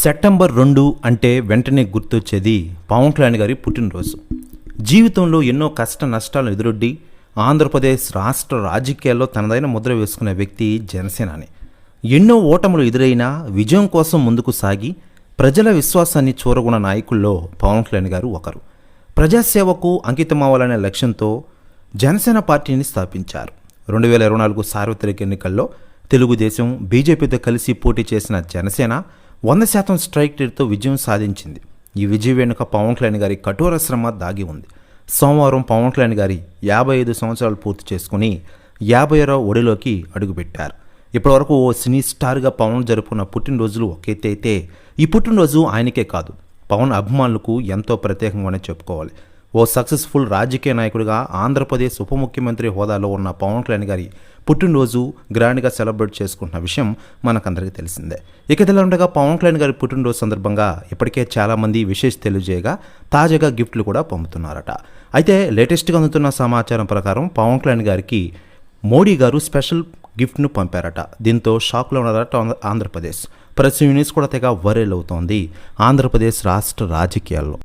September రెండు అంటే వెంటనే గుర్తొచ్చేది పవన్ కళ్యాణ్ గారి పుట్టినరోజు. జీవితంలో ఎన్నో కష్ట నష్టాలను ఎదురొడ్డి ఆంధ్రప్రదేశ్ రాష్ట్ర రాజకీయాల్లో తనదైన ముద్ర వేసుకునే వ్యక్తి జనసేనాని. ఎన్నో ఓటములు ఎదురైనా విజయం కోసం ముందుకు సాగి ప్రజల విశ్వాసాన్ని చూరగొన్న నాయకుల్లో పవన్ కళ్యాణ్ గారు ఒకరు. ప్రజాసేవకు అంకితమవ్వాలనే లక్ష్యంతో జనసేన పార్టీని స్థాపించారు. రెండు వేల ఇరవై నాలుగు సార్వత్రిక ఎన్నికల్లో తెలుగుదేశం బీజేపీతో కలిసి పోటీ చేసిన జనసేన వంద శాతం స్ట్రైక్ రేట్తో విజయం సాధించింది. ఈ విజయం వెనుక పవన్ కళ్యాణ్ గారి కఠోర శ్రమ దాగి ఉంది. సోమవారం పవన్ కళ్యాణ్ గారి యాభై ఐదు సంవత్సరాలు పూర్తి చేసుకుని యాభై ఆరో ఒడిలోకి అడుగుపెట్టారు. ఇప్పటివరకు ఓ సినీ స్టార్గా పవన్ జరుపుకున్న పుట్టినరోజులు ఒక ఎత్తు అయితే ఈ పుట్టినరోజు ఆయనకే కాదు పవన్ అభిమానులకు ఎంతో ప్రత్యేకంగానే చెప్పుకోవాలి. ఓ సక్సెస్ఫుల్ రాజకీయ నాయకుడిగా ఆంధ్రప్రదేశ్ ఉప ముఖ్యమంత్రి హోదాలో ఉన్న పవన్ కళ్యాణ్ గారి పుట్టినరోజు గ్రాండ్గా సెలబ్రేట్ చేసుకుంటున్న విషయం మనకందరికీ తెలిసిందే. ఇక ఉండగా పవన్ కళ్యాణ్ గారి పుట్టినరోజు సందర్భంగా ఇప్పటికే చాలామంది విశేష తెలియజేయగా తాజాగా గిఫ్ట్లు కూడా పంపుతున్నారట అయితే లేటెస్ట్గా అందుతున్న సమాచారం ప్రకారం పవన్ కళ్యాణ్ గారికి మోడీ గారు స్పెషల్ గిఫ్ట్ను పంపారట. దీంతో షాక్లో ఉన్నారట ఆంధ్రప్రదేశ్. ప్రెస్ యూనిట్స్ కూడా తెగ వరేలవుతోంది ఆంధ్రప్రదేశ్ రాష్ట్ర రాజకీయాల్లో.